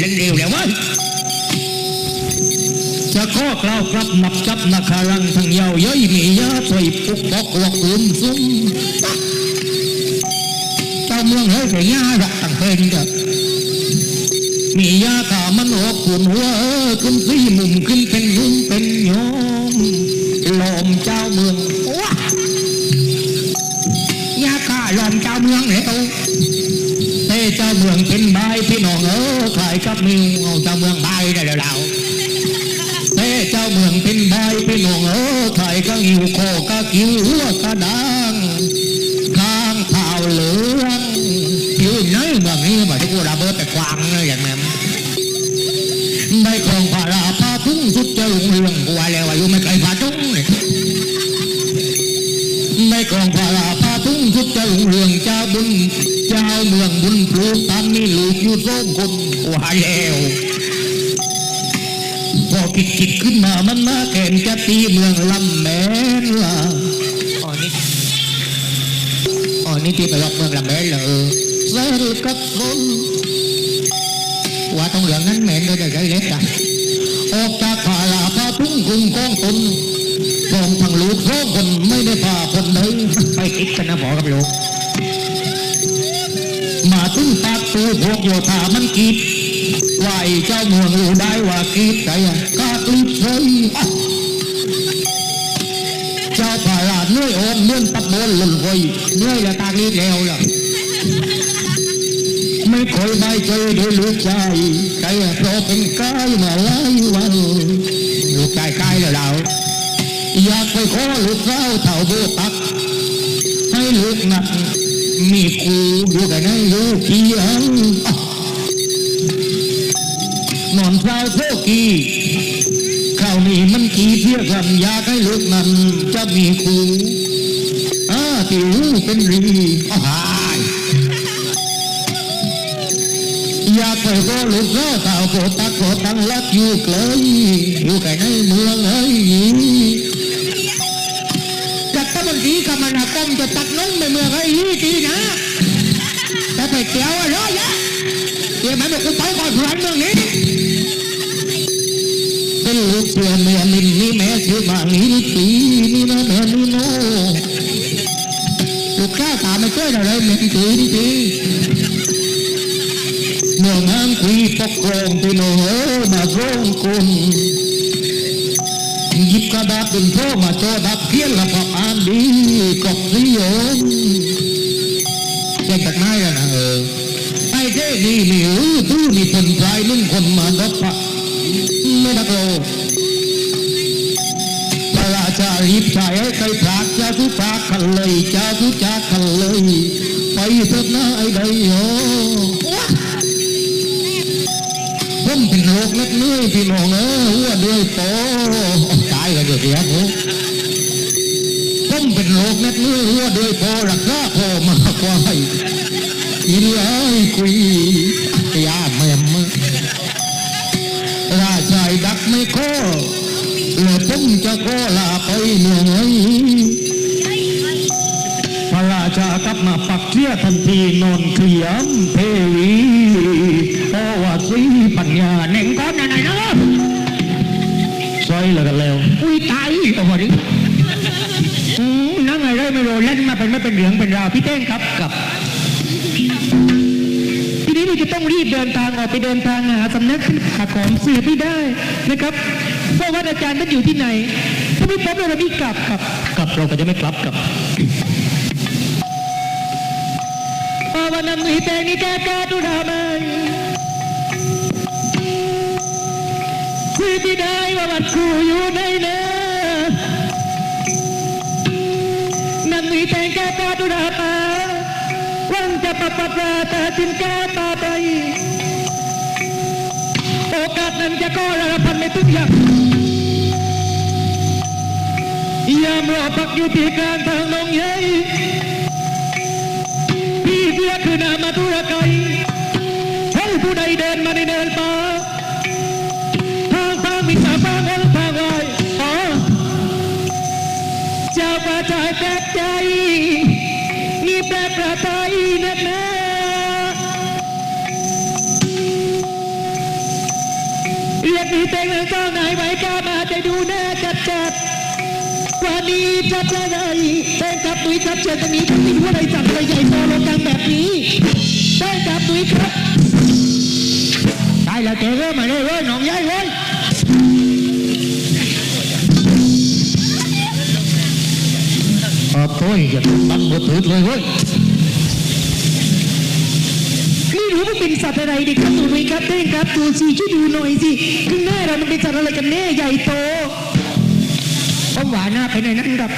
เล่นเร็วแล้ววะจะข้อกล่าวกลับนับจับนาคารังทั้งยาวย้ยมียาถอยปุกปอกวกอุ่นซุ้มเจ้าเมืองเฮ้ยแต่ยาดักตั้งเพ่งจ้ะมียาขามันออกขุนหัวเออขึ้นซี่มุมขึ้น ขายกับมิวเอาเจ้าเมืองใบได้แล้วเราเต้เจ้าเมืองเป็นใบพี่น้องเออขายก็หิวโคก็กิ้วหัวกระดังข้างเท้าเหลืองยืนไหนเมืองนี้มาที่กูระเบิดแต่ควางเลยอย่างนั้นได้ครองพาราพาทุ่งสุดจะรุ่งเรืองกูว่าแล้วอายุไม่ไกลพาทุ่งเนี่ยได้ครองพาราพาทุ่งสุดจะรุ่งเรืองเจ้าบุญ เจ้าเมืองบุญปลูกตามมีลูกอยู่สองคนกูว่าแล้วพอคิดคิดขึ้นมามันมาแก่นจะตีเมืองลำแมนล่ะอ๋อนี่อ๋อนี่ที่ไปรอบเมืองลำแมนเหรอเซลกับคน ตูพวกโยธามันกีดว่าไอ้เจ้าเมืองรู้ได้ว่ากีดใจอะกากีดเฉยเจ้าผาลาเนื่อยโอมเนื่อนตะโบนหล่นไฟเนื่อยแล้วตากีแล้วล่ะไม่เคยได้เจอได้ลูกชายใจเพราะเป็นกายมาหลายวันลูกชายกายแล้วเราอยากไปขอลูกสาเท่าโบตักให้ลูกหนัก มีครูอยู่กันให้ลูกเขียงนอนเฝ้าโทกีข้าวนี้มันกี่เพียกันอยากให้ลูกนั้นจะมีครูอ่าติวเป็นรีอ่าอยากไปก็ลูกก็เต่าโกตักโกตังลักอยู่เกลยอยู่แค่ในเมืองเอ้ย ตะบันทีคมนาคมจะตักน้องไปเมืองไอ้ยี่ทีนะแต่ไปเกี่ยวอะไรยะเดี๋ยวมันบอกกูไปก่อนพลันเมืองนี้เป็นลูกเสือเมียนินนี่แม่ชื่อมาลีนี่ตีนี่นะแม่นี่โนลูกข้าตาไม่ช่วยอะไรแม่ตีนี่ตีเมืองอังคุยปกครองพี่น้องเอ๋ยมาร้องคน หยิบกระดาษเป็นโทมาโจดับเขียนล้วก็อ่านดีกบนิยมแจ้งจากนายอะนะเออไอ้เจ้นี่มีหือตู้มีคนพลายนุ่งคนมาดับปะไม่ดักโลพระราชารีบชายให้ใครพากจะทุพากกันเลยจะทุจากกันเลยไปเถิดนะไอ้ใดโย ผมเป็นโรคเล็กน้อพี่น้องเออหัวด้วยโตตายกันเดี๋ยวเสียผมผมเป็นโรคเล็กน้อหัวด้วยโตรักษาพ่อมากกว่ากินเลยคุยยาแม่มราชายดักไม่โคแล้วผมจะโคลาไปเมืองไอ้พระราชากลับมาปักเสียทันทีนอนเขียมเทวี วาสีปัญญาเน่งก้อนไหนนะซอยเลยกันแล้วอุ้ยตายเอามาดิอืมนั่งอะไรไม่รู้เล่นมาเป็นไม่เป็นเหลืองเป็นราวพี่เต้งครับกับทีนี้เราจะต้องรีบเดินทางออกไปเดินทางหาสำนักหาของสืบไม่ได้นะครับเพราะว่าอาจารย์ท่านอยู่ที่ไหนถ้าไม่พบเราเราไม่กลับครับกลับเราก็จะไม่กลับกับภาวนำหิเตนิกากาตุรามัน คุยที่ได้ว่าวัดครูอยู่ในเนื้อนำหิเตงกากาตุรามาวังจะปะปะปราตาจินแกาตาไปโอกาสนั้นจะก็ระพันไม่ทุกอย่างยามรอพักอยู่ที่กลางทางนองใหญ่พี่เสียคือนามาธุรไกยให้ผู้ใดเดินมาในเดินป่า แปลกประทายนักหนามีเต็งเลยเจ้าไหนไหวกล้ามาจะดูแน่จัดจัดๆวันนี้จับอะไรเต้นกับดุยครับเชิญตรงนี้ครับไม่รู้อะไรจับอะไรใหญ่โตโลกันแบบนี้เต้นกับดุยครับตายแล้วเจ๊เว้ยมาเลยเว้ยน้องยัยเว้ย โอ้ยอย่าตั้งมือถือเลยเว้ยไม่รู้ว่าเป็นสัตว์อะไรดิครับดูดุยครับเต้นครับดูสิช่วยดูหน่อยสิข้างหน้าเรามันเป็นสัตว์อะไรกันแน่ใหญ่โตผมว่าหน้าเป็นไอ้นั่นครับ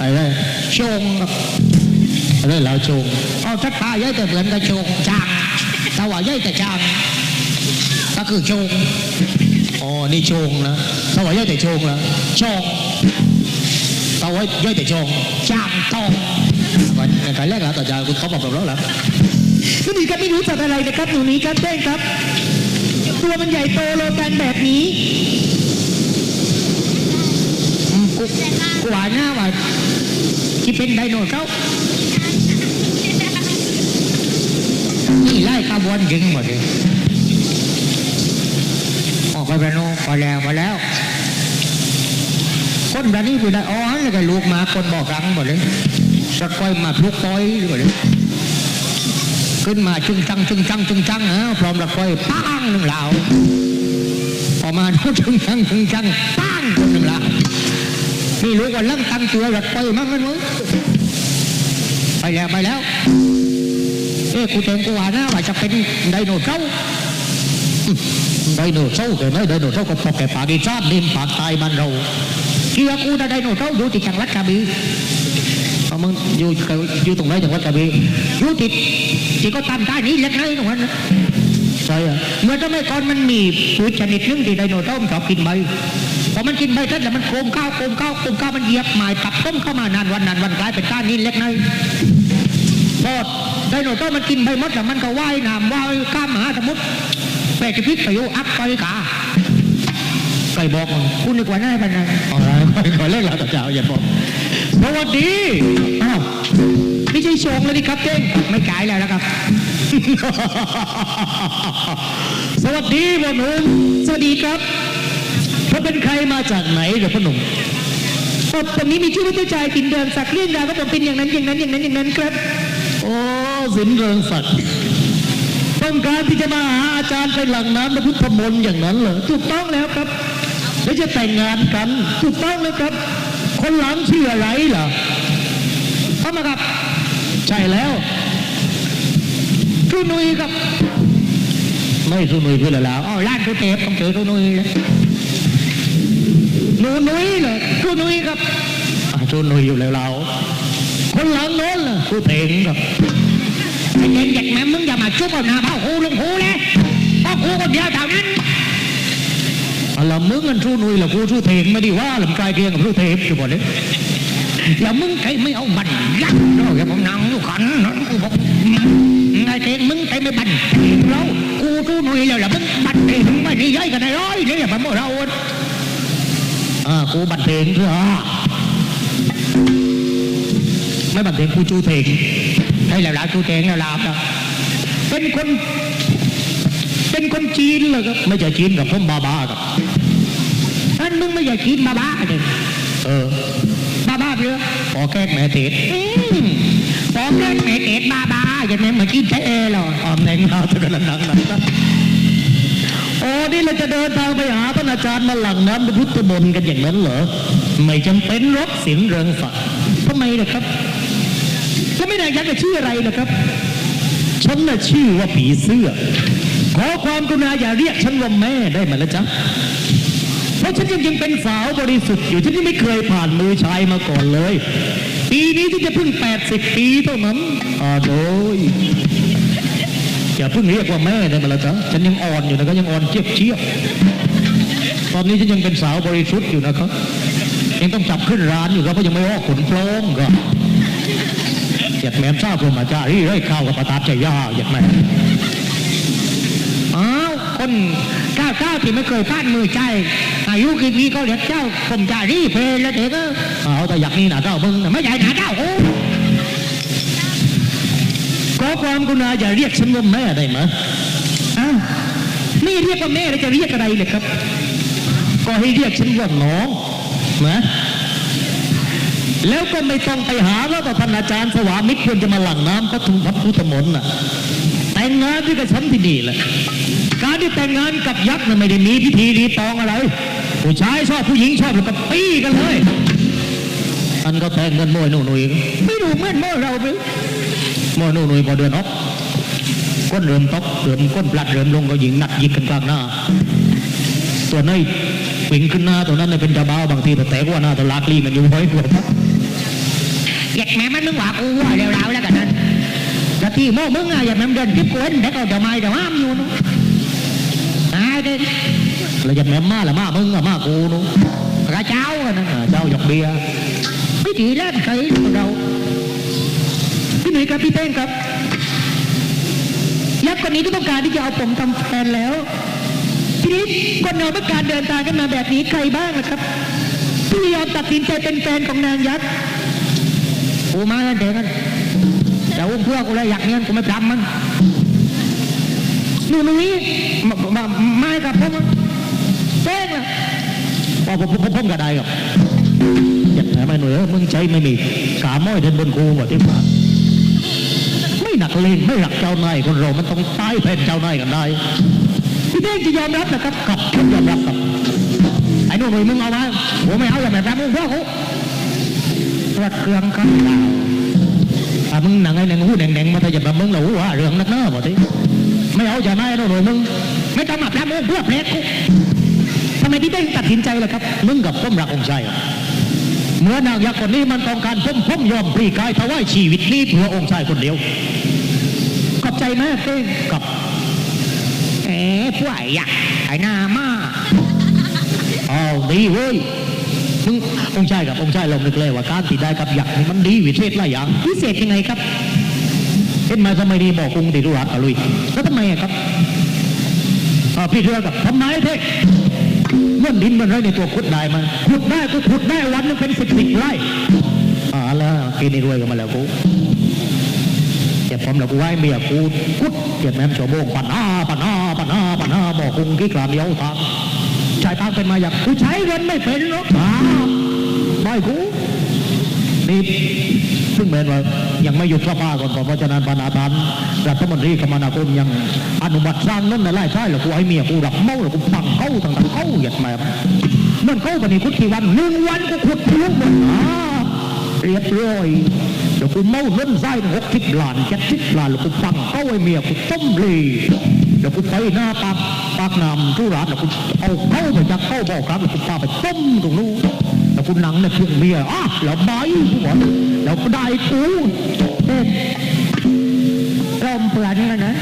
อะไรชงครับอะไรแล้วชงเอาชัดตาย่อยแต่เหมือนกับชงจางแต่ว่าย่อยแต่จางก็คือชงอ๋อนี่ชงนะแต่ว่าย่อยแต่ชงนะชง แต่ว่าย่อยแต่ชงจางตองวันในการแรกแล้วต่อจากคุณเขาบอกแบบแล้วล่ะหนูนี่ครับไม่รู้สัตว์อะไรนะครับหนูนี่ครับเต้นครับ ตัวมันใหญ่โตโลกันแบบนี้อืมกูกูว่าหน้าว่าที่เป็นไดโนเสาร์นี่ไล่ขบวนยิงหมดเลยออกไปไปโน่นพอแล้วพอแล้ว คนแบบนี้ไปได้อ๋อแล้วก็ลูกมาคนบอกรังหมดเลยสะก้อยมาลูกต้อยหมดเลยขึ้นมาชึงจังชึงจังชึงจังฮะพร้อมละก้อยปังหนึ่งเหล่าพอมาโน่นชึงจังชึงจังปังคนหนึ่งเหล่านี่รู้ว่าเริ่มตั้งตัวลักไปมั้งกันมั้งไปแล้วไปแล้วเอ้กูเต็งกูว่านะว่าจะเป็นไดโนเสาร์ไดโนเสาร์แกไหมไดโนเสาร์ก็พอแก่ปากอีสานนิมปากตายบ้านเรา เกี่ยกูได้ไดโนเสาร์อยู่ที่จังหวัดกระบี่เอามึงอยู่อยู่ตรงไหนจังหวัดกระบี่อยู่ที่ที่ก็ตามใต้นี้เล็กน้อยตรงนั้นะใช่เมื่อสมัยก่อนมันมีพืชชนิดหนึงที่ไดโนเสาร์มันชอบกินใบพอมันกินใบเสร็จแล้วมันโคมข้าวโคมข้าวโคมข้าวมันเหยียบหมายตับต้มเข้ามานานวันนานวันกลายเป็นก้านนินเล็กน้อยพอไดโนเสาร์มันกินใบมดแล้วมันก็ว่ายน้ำว่ายข้ามมหาสมุทรแปดพิษไปอยู่อัพไปกา ไก่บอกมันคุณนึกว่าหน้าพันนะอะไรขอเล่นแล้วต่อเจ้าอย่าบอกสวัสดีอ้าวไม่ใช่ชงแล้วนี่ครับเจ้งไม่จ่ายแล้วนะครับ สวัสดีพ่อหนุ่มสวัสดีครับเขาเป็นใครมาจากไหนเดี๋ยวพ่อหนุ่มเอ่อผมนี้มีชื่อว่าเจ้าชายกินเดินสักดิ์เรื่องราวก็ผมเป็นอย่างนั้นอย่างนั้นอย่างนั้นอย่างนั้นครับโอ้สินเริงศักดิ์ต้องการที่จะมาหาอาจารย์ไปหลังน้ำพระพุทธมนต์อย่างนั้นเหรอถูกต้องแล้วครับ แล้วจะแต่งงานกันถูกต้องแล้วครับ คนหลังชื่ออะไรล่ะเข้ามาครับ ใช่แล้วครูนุยครับ ไม่สุนุยเพื่อนแล้วอ๋อร้านทุเทพต้องเจอสุนุยเลยหนูนุยเหรอครูนุยครับอะสุนุยอยู่แล้วเราคนหลังโน้นล่ะผู้เถงครับไอ้เด็กเด็กแม่มึงอย่ามาชุบเอาหน้าพ่อครูลงครูเลยพ่อครูคนเดียวเท่านั้น อะไรมึงกันสุนุยล่ะกูสุเถงไม่ได้ว่าลำกายเคียงกับสุเทพอยู่บ่เลยอย่ามึงใครไม่เอาบันยักษ์เนาะอย่าผมนั่งอยู่ขันนั่นกูบอกไอ้เด็กมึงใครไม่บันเรากูครูนุยแล้วล่ะมึงบันเองไม่ได้ย่อยกันไอ้ร้อยเนี่ยอย่ามาโมเราอ่ากูบันเทงเถอะไม่บันเทงกูจูเทงให้แล้วล่ะจูเตงแล้วล่ะครับเป็นคนเป็นคนจีนเหรอครับไม่ใช่จีนกับพ่มบาบากับ มึงไม่อยากกินมาบ้าเลยเออบ้าบ้าเปล่าพอแก้แม่เทศอืมพอเกิดเมเกตบ้าบ้าอย่างนี้เหมือนกินแค่เอหรอออมแดงเราตะกันหนังหนังนะโอ้นี่เราจะเดินทางไปหาท่านอาจารย์มาหลังน้ำพระพุทธมนต์กันอย่างนั้นเหรอ ไม่จำเป็นหรอกสินเริงศักดิ์ทำไมล่ะครับแล้วไม่ได้ยักษ์จะชื่ออะไรล่ะครับ ฉันน่ะชื่อว่าผีเสื้อ ขอความกรุณาอย่าเรียกฉันว่าแม่ได้ไหมล่ะจ๊ะ เพราะฉันยังยังเป็นสาวบริสุทธิ์อยู่ฉันยังไม่เคยผ่านมือชายมาก่อนเลย ปีนี้ที่จะเพิ่ง 80 ปีเท่านั้นอ่าโดยอย่าเพิ่งเรียกว่าแม่ได้ไหมล่ะจ๊ะฉันยังอ่อนอยู่นะครับยังอ่อนเจี๊ยบเจี๊ยบตอนนี้ฉันยังเป็นสาวบริสุทธิ์อยู่นะครับยังต้องจับขึ้นร้านอยู่ครับเพราะยังไม่ออกขนโปรงก็เหยียดแม่มทราบผมอาจารย์รี่เร่ข้าวกับปลาตาใจยาเหยียดแม่อ้าว คนก้าวก้าที่ไม่เคยพลาดมือใจอายุกี่ปีก็เรียกเจ้าผมจะรีเพลแล้วเด็กก็เอาแต่อยากนี่หนาเก้ามึงไม่ใหญ่หนาเจ้าโอ้ขอความกรุณาอย่าเรียกฉันว่าแม่ได้ไหมอ้าวไม่นี่เรียกว่าแม่แล้วจะเรียกอะไรเลยครับ ก็ให้เรียกฉันว่าน้องนะแล้วก็ไม่ต้องไปหาว่าท่านอาจารย์สวามิตรควรจะมาหลั่งน้ำพระทุพระพุทธมนต์น่ะแต่งงานด้วยกับฉันที่นี่แหละ ที่แต่งงานกับยักษ์น่ะไม่ได้มีพิธีรีตองอะไร ผู้ชายชอบผู้หญิงชอบแล้วก็ปี้กันเลยอันก็แต่งกันมวยหนูหนุ่ยไม่ดูเหมื่อนเมื่อเราไปมวยหนูหนุ่ยพอเดือนออกก้นเริ่มตกเริ่มก้นปลัดเริ่มลงก็ยิงนัดยิงกันกลางหน้าตัวน้อยวิ่งขึ้นหน้าตัวนั้นเลยเป็นเจ้าบ่าวบางทีแต่แตกว่าหน้าตัวลากลีกันอยู่ไว้หัวอยากแม่มันมึงว่ากูว่าเร็วๆแล้วกันนั้นแต่ที่โม่มึงอะอยากแม่มันเดินทิพย์กูเห็นแต่เขาจะไม่แต่ห้ามอยู่นู้นายเด็กแล้วจะ แม่มาละมามึงอะมากูนู้กระเจ้ากันนะอ่าเจ้าหยอกเบียร์วิธีแรกเคยเราพี่หนุ่ยครับพี่เป้งครับยักษ์คนนี้ก็ต้องการที่จะเอาผมทำแฟนแล้ว ทีนี้คนเราเมื่อการเดินทางกันมาแบบนี้ใครบ้างล่ะครับที่ยอมตัดสินใจเป็นแฟนของนางยักษ์กูมาแล้วเด็กกันแต่อุ้มเพื่อกูเลยอยากเนี้ยกูไม่ทำมันห นูหนุ่ยมามามากับผมเป้งล่ะพอผมผมผมก็ได้ครับอยากแหมไม่หน่ยเอ้ยมึงใจไม่มีกาม้อยเดินบนกูหมดที่ผ่านไม่หนักเลงไม่หลักเจ้านายคนเรา มันต้องตายแผ่นเจ้านายกันได้พี่เป้งจะยอมรับเหรอครับกับผมยอมรับกับไอ้หนูหนุ่ยมึงเอามาผมไม่เอาอย่าแบบนั้นมึงเพื่อกูรัดเครื่องกันดาวอะมึงหนังไอ้หนังหูแดงๆมาถ้าจะแบบมึงเหล่าว่าเรื่องนักหน้าหมดที่ ไม่เอาจะนายหน่อยมึงไม่ต้องมาพระมึงเพื่อเพลกกูทำไมพี่เป้งตัดสินใจล่ะครับมึงกับผมรักองค์ชายเมื่อนางยักษ์คนนี้มันต้องการผมผมยอมปรีกายถวายชีวิตนี้เพื่อองค์ชายคนเดียวขอบใจมากเป้งกับเอ๋ผู้ใหญ่ยักษ์ไอ้หน้ามาอ้าวดีเว้ยมึงองค์ชายกับองค์ชายลองนึกเลยว่าการติดได้กับยักษ์นี่มันดีวิเศษหลายอย่างพิเศษยังไงครับ เห็นไหมสมัยนี้บอกกรุงติดรุรักอะลุยแล้วทำไมครับอ่าพี่เทือกับทำไมเท่เมื่อดินมันไรในตัวขุดได้มาขุดได้ก็ขุดได้วันนึงเป็นสิบสิบไร่อ่าแล้วกินนี่รวยกันมาแล้วกูเจ็บผมแล้วกูไหว้เมียกูกุดเจ็บแม่มโฉโบงปันหาปันหาปันหาปันหาบอกกรุงกี่กลามเดียวทางชายทางเป็นมาอยากกูใช้เงินไม่เป็นหรอกอ่าไม่กูนี่ ซึ่งแม้ว่ายังไม่หยุดสภาก่อนเพราะฉะนั้นปนาธานรัฐมนตรีคมนาคมยังอนุมัติสร้างนั่นในไร่ใช่หรอกูให้เมียกูรับเมาหรอกูปังเข้าทางเข้าเหยียดแม่เมื่อเข้าไปในคุดกี่วันหนึ่งวันกูขุดทะลุหมดเรียบร้อยเดี๋ยวกูเมาเล่นไส้หกสิบล้านเจ็ดสิบล้านแล้วกูปังเข้าไอ้เมียกูต้มเลยเดี๋ยวกูไปหน้าปากปากน้ำทุรานแล้วกูเอาเข้าไปจากเข้าบ่อครับแล้วกูพาไปต้มตรงนู้น แล้วกูหนังในพึ่งเมียอะแล้วใบกูบอกแล้วก็ได้กูเป้งเราเปลือนกันนะ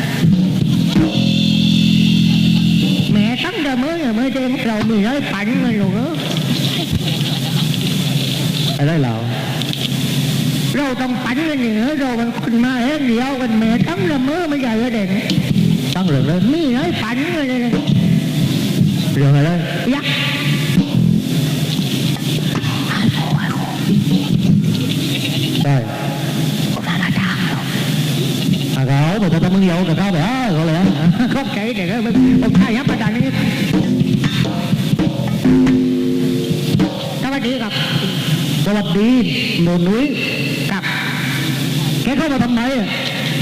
แหม่ตั้งแต่เมื่อเนี่ยเมื่อเด็กเรามีร้อ เข้าใจเด็กเอ้ยผมถ่ายยับประดานนี้สวัสดีครับ สวัสดีหนูนุ้ยครับแกเข้ามาทำไมอะ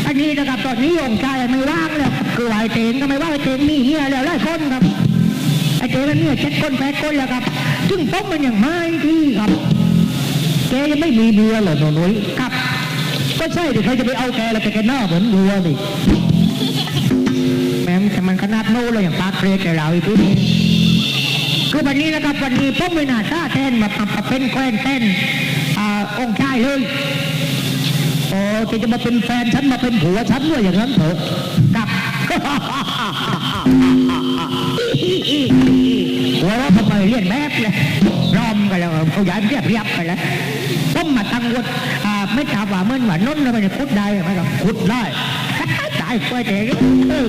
อันนี้นะครับตอนนี้องค์ชายไม่ว่างเลยคือไอเตงก็ไม่ว่าไอเตงมีเมียแล้วหลายคนครับไอเตงมันเนี่ยเจ็ดคนแปดคนแล้วครับซึ่งผมมันยังไม่ที่ครับแกยังไม่มีเมียเหรอหนูนุ้ยครับ ก็ใช่ดิใครจะไปเอาแกแล้วแกแกหน้าเหมือนวัวนี่ เราเลยอย่างปากเปรตแต่เราอีกทีนี้คือวันนี้นะครับวันนี้ผมไม่น่าท่าแทนมามาเป็นแควนแทนอ่าองค์ชายเลยโอ้แกจะมาเป็นแฟนฉันมาเป็นผัวฉันด้วยอย่างนั้นเถอะกับหัวเราะทำไมเรียนแบบเลยรอมกันแล้วเขาย้ายเรียบเรียบไปแล้วผมมาตั้งวัดอ่าไม่ถามว่าเมื่อวันนั้นเราไม่ได้พูดได้ไหมหรอกขุดได้ายกล้วยแตกเออ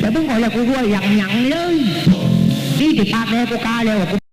แต่เพิ่งบอกเลยกูรวยอย่างหยังเลยนี่ติดปากเลยกูกล้าเลยว่ากู